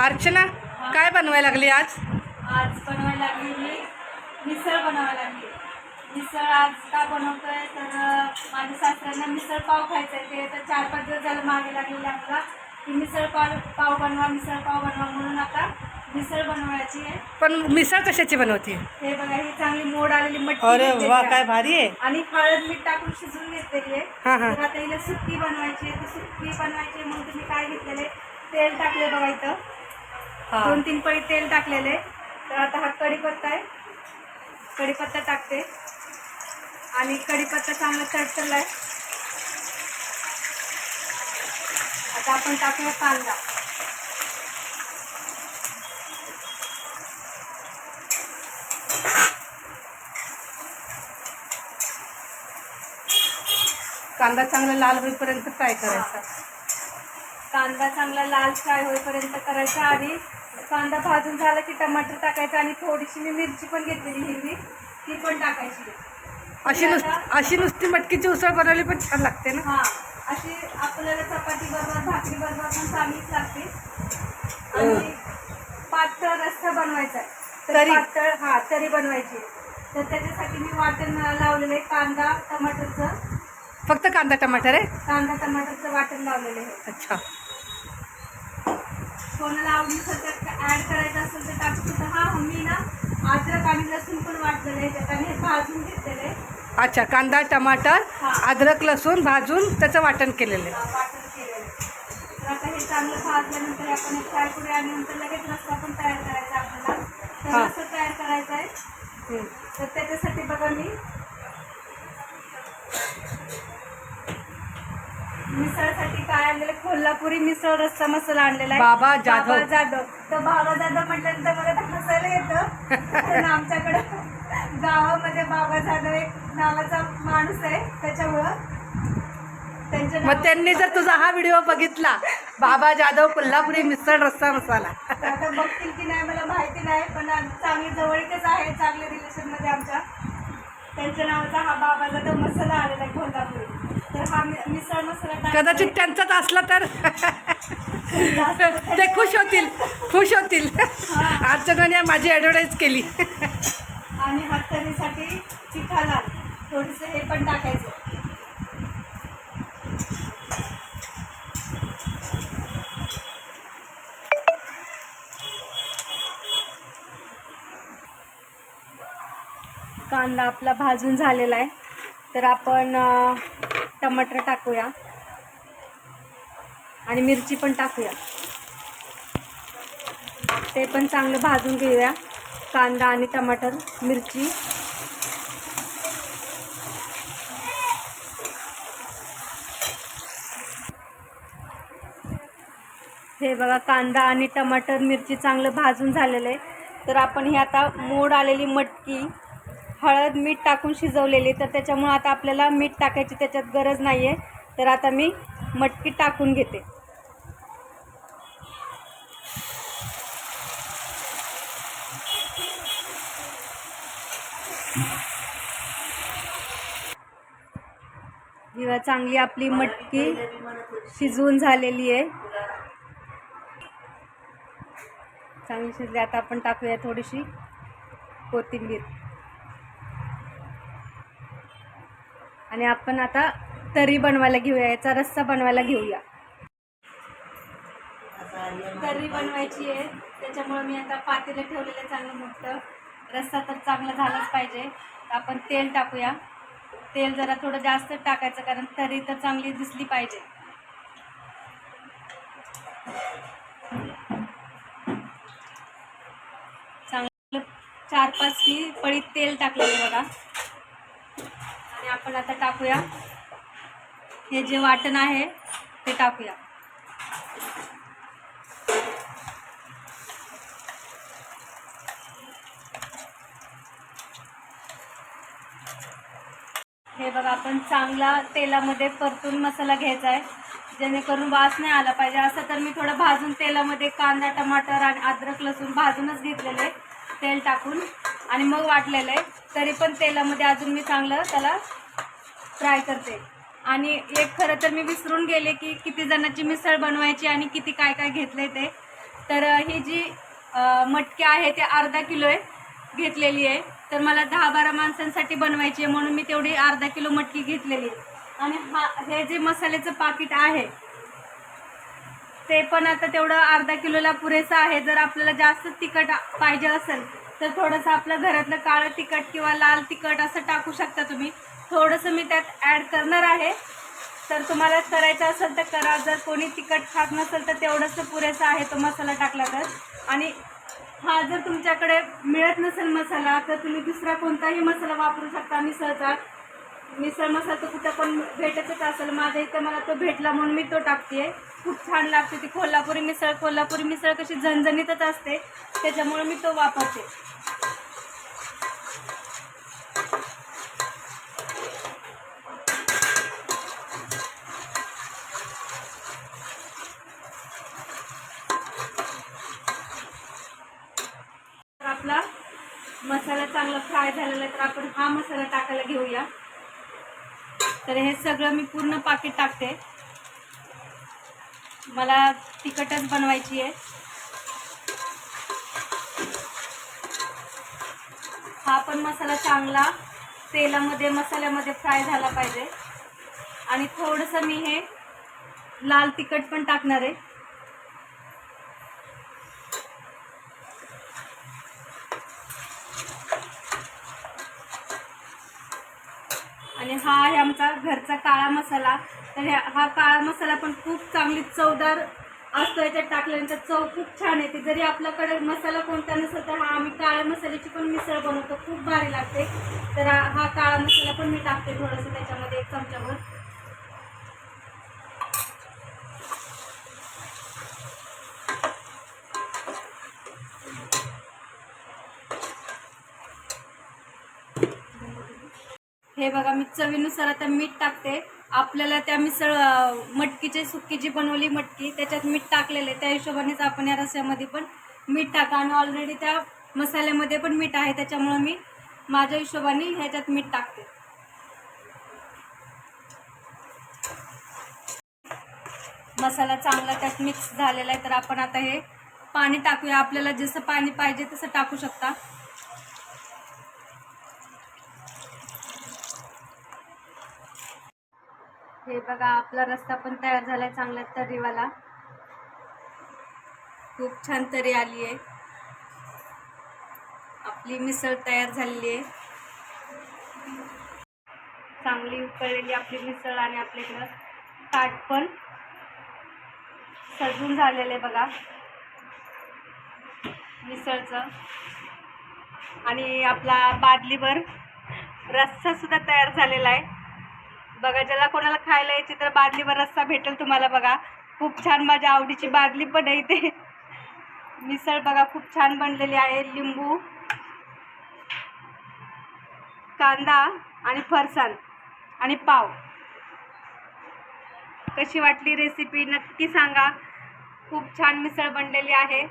अर्चना काय बनवायला लागली आज? आज बनवायला लागली मी मिसळ बनवायला लागली. मिसळ आज का बनवतोय? तर माझ्या सासऱ्यांना मिसळ पाव खायचं आहे. ते तर चार पाच दिवस झालं मागे लागलेले आम्हाला की मिसळ पाव पाव बनवा मिसळ पाव बनवा म्हणून आता मिसळ बनवायची आहे. पण मिसळ कशाची बनवते? हे बघा ही चांगली मोड आलेली मटकी अरे घेतलेली वा आहे. काय भारी आहे. आणि हळद मीठ टाकून शिजवून घेतलेली आहे. हा, हा. तर आता हिला सुक्की बनवायची आहे. ती सुक्की बनवायची आहे म्हणून तुम्ही काय घेतलेले तेल टाकले बघा इथं. हा. दोन तीन पळी तेल टाकलेले. तर आता हा कढीपत्ता आहे. कढीपत्ता टाकते. आणि कढीपत्ता चांगला चटचलाय आता आपण टाकूया कांदा. कांदा चांगला लाल होईपर्यंत फ्राय करायचा. कांदा चांगला लाल फ्राय होईपर्यंत करायचा आणि कांदा भाजून झाला की टमाटर टाकायचं आणि थोडीशी मी मिरची पण घेतलेली हिरवी ती पण टाकायची. अशी नुस अशी नुसती मटकीची उसळ बनवली पण छान लागते ना? हा अशी आपल्याला चपाती बरोबर भाकरी बरोबर पण चांगलीच लागते. आणि पातळ रस्सा बनवायचा आहे. तर तरी? पातळ हा तरी बनवायची. आहे. तर त्याच्यासाठी मी वाटण लावलेलं आहे कांदा टमाटरचं. फक्त कांदा टमाटर आहे? कांदा टमाटरचं वाटण लावलेलं आहे. अच्छा. कोणाला आवडीचं त्यात ऍड करायचं असेल तर टाकू शकतो हा मी ना अद्रक आणि लसूण पण वाटलेलं आहे त्यात आणि हे भाजून घेतलेलं आहे अच्छा कांदा टमाटर. अद्रक लसूण भाजून त्याचं वाटण केलेलं आहे वाटण केलेलं आहे तर आता हे चांगलं भाजल्यानंतर आपण एक फ्राय करूया आणि नंतर लगेच रस्सा पण तयार करायचा आहे आपल्याला तर हा. रस्सा तयार करायचा आहे. तर त्याच्यासाठी बघा मी मिसळसाठी काय आणलेलं? कोल्हापुरी मिसळ रस्सा मसाला आणलेला आहे. बाबा जाधव. बाबा जाधव. तर बाबा जाधव म्हटल्यानंतर मला तर हसायला येतं. कारण आमच्याकडं गावामध्ये बाबा जाधव एक नावाचा माणूस आहे. त्याच्यामुळं त्यांच्या मग त्यांनी जर तुझा हा व्हिडिओ बघितला बाबा जाधव कोल्हापुरी मिसळ रस्सा मसाला. तर आता बघतील की नाही मला माहिती नाही पण चांगली जवळीकच आहे चांगले रिलेशनमध्ये आमच्या. त्यांच्या नावाचा हा बाबा जाधव मसाला आलेला आहे कोल्हापुरी. तर हा मिसळ मसाला कदाचित त्यांचाच असला तर. ते खुश होतील खुश होतील. अर्चनाने माझी ॲडव्हर्टाईज केली. आणि हातकरीसाठी चिठा थोडंसं हे पण टाकायचं. कांदा आपला भाजून झालेला आहे. तर आपण टमाटर टाकूया. आणि मिरची पण टाकूया. ते पण चांगलं भाजून घेऊया. कांदा आणि टमाटर मिरची. हे बघा कांदा आणि टमाटर मिरची चांगलं भाजून झालेलं आहे. तर आपण हे आता मोड आलेली मटकी हळद मीठ टाकून शिजवलेली. तर त्याच्यामुळं आता आपल्याला मीठ टाकायची त्याच्यात गरज नाही आहे तर आता मी मटकी टाकून घेते. किंवा चांगली आपली मटकी शिजवून झालेली आहे. चांगली शिजली. आता आपण टाकूया थोडीशी कोथिंबीर. आणि आपण आता तरी बनवायला घेऊया याचा रस्सा बनवायला घेऊया. तर्री बनवायची आहे त्याच्यामुळे मी आता पातेलं ठेवलेलं चांगलं मोठं. रस्सा तर चांगला झालाच पाहिजे. आपण तेल टाकूया. तेल जरा थोडं जास्त टाकायचं कारण तरी तर चांगली दिसली पाहिजे. चांगलं चार पाच की पळीत तेल टाकलेलं बघा. आपण आता टाकूया. हे जे वाटण आहे ते टाकूया. हे बघा आपण चांगला तेलामध्ये परतून मसाला घ्यायचा आहे. जेणेकरून वास नाही आला पाहिजे. असं तर मी थोडं भाजून तेलामध्ये कांदा टमाटर आणि अद्रक लसूण भाजूनच घेतलेलं आहे. तेल टाकून आणि मग वाटलेलं आहे. तरी पण तेलामध्ये अजून मी चांगलं त्याला फ्राय करते. आणि एक खरं तर मी विसरून गेले की किती जणांची मिसळ बनवायची आणि किती काय काय घेतलंय ते. तर ही जी मटकी आहे ते अर्धा किलो आहे घेतलेली आहे. तर मला दहा बारा माणसांसाठी बनवायची आहे म्हणून मी तेवढी अर्धा किलो मटकी घेतलेली आहे. आणि हा हे जे मसाल्याचं पाकिट आहे ते पण आता तेवढं अर्धा किलोला पुरेसं आहे. जर आपल्याला जास्त तिखट पाहिजे असेल तर थोडंसं आपलं घरातलं काळं तिखट किंवा लाल तिखट असं टाकू शकता तुम्ही. थोडंसं मी त्यात ॲड करणार आहे. तर तुम्हाला करायचं असेल तर करा. जर कोणी तिखट खात नसेल तर तेवढंच पुरेसा आहे तो मसाला टाकला तर. आणि हा जर तुमच्याकडे मिळत नसेल मसाला तर तुम्ही दुसरा कोणताही मसाला वापरू शकता. मिसळचा. मिसळ मसाला तर कुठं पण भेटतच असेल. माझ्या इथं मला तो भेटला म्हणून मी तो टाकते खूप छान लागते ती कोल्हापुरी मिसळ. कोल्हापुरी मिसळ कशी झणझणीतच असते. त्याच्यामुळे मी तो वापरते. आपला मसाला चांगला फ्राय झालेला आहे तर आपण हा मसाला टाकायला घेऊया. तर हे सगळं मी पूर्ण पाकिट टाकते. मला तिखटच बनवायची आहे. हा पण मसाला चांगला तेलामध्ये मसाल्यामध्ये फ्राय झाला पाहिजे. आणि थोडंसं मी हे लाल तिखट पण टाकणार आहे. आणि हा आहे आमचा घरचा काळा मसाला. तर हा काळा मसाला पण खूप चांगली चवदार असतो याच्यात टाकल्यानंतर चव खूप छान येते. जरी आपल्याकडे मसाला कोणता नसेल तर हा आम्ही काळ्या मसाल्याची पण मिसळ बनवतो खूप भारी लागते. तर हा काळा मसाला पण मी टाकते थोडंसं त्याच्यामध्ये एक चमच्यावर हे बघा मी चवीनुसार आता मीठ टाकते. आपल्याला त्या मिसळ मटकीची सुक्की जी बनवली मटकी त्याच्यात मीठ टाकलेलं आहे. त्या हिशोबानेच आपण या रस्यामध्ये पण मीठ टाका. आणि ऑलरेडी त्या मसाल्यामध्ये पण मीठ आहे. त्याच्यामुळं मी माझ्या हिशोबाने ह्याच्यात मीठ टाकते. मसाला चांगला त्यात मिक्स झालेला आहे. तर आपण आता हे पाणी टाकूया. आपल्याला जसं पाणी पाहिजे तसं टाकू शकता. हे बघा आपला रस्ता पण तयार झालाय चांगला तरीवाला खूप छान तरी आली आहे. आपली मिसळ तयार झालेली आहे. चांगली उकळलेली आपली मिसळ आणि आपल्याकडं ताट पण सजून झालेलं आहे बघा. मिसळचं. आणि आपला बादलीवर रस्सा सुद्धा तयार झालेला आहे. बघा ज्याला कोणाला खायला यायची तर बादलीवर रस्सा भेटेल तुम्हाला बघा. खूप छान माझ्या आवडीची बादली पण आहे इथे. मिसळ बघा खूप छान बनलेली आहे. लिंबू कांदा आणि फरसाण आणि पाव. कशी वाटली रेसिपी नक्की सांगा. खूप छान मिसळ बनलेली आहे.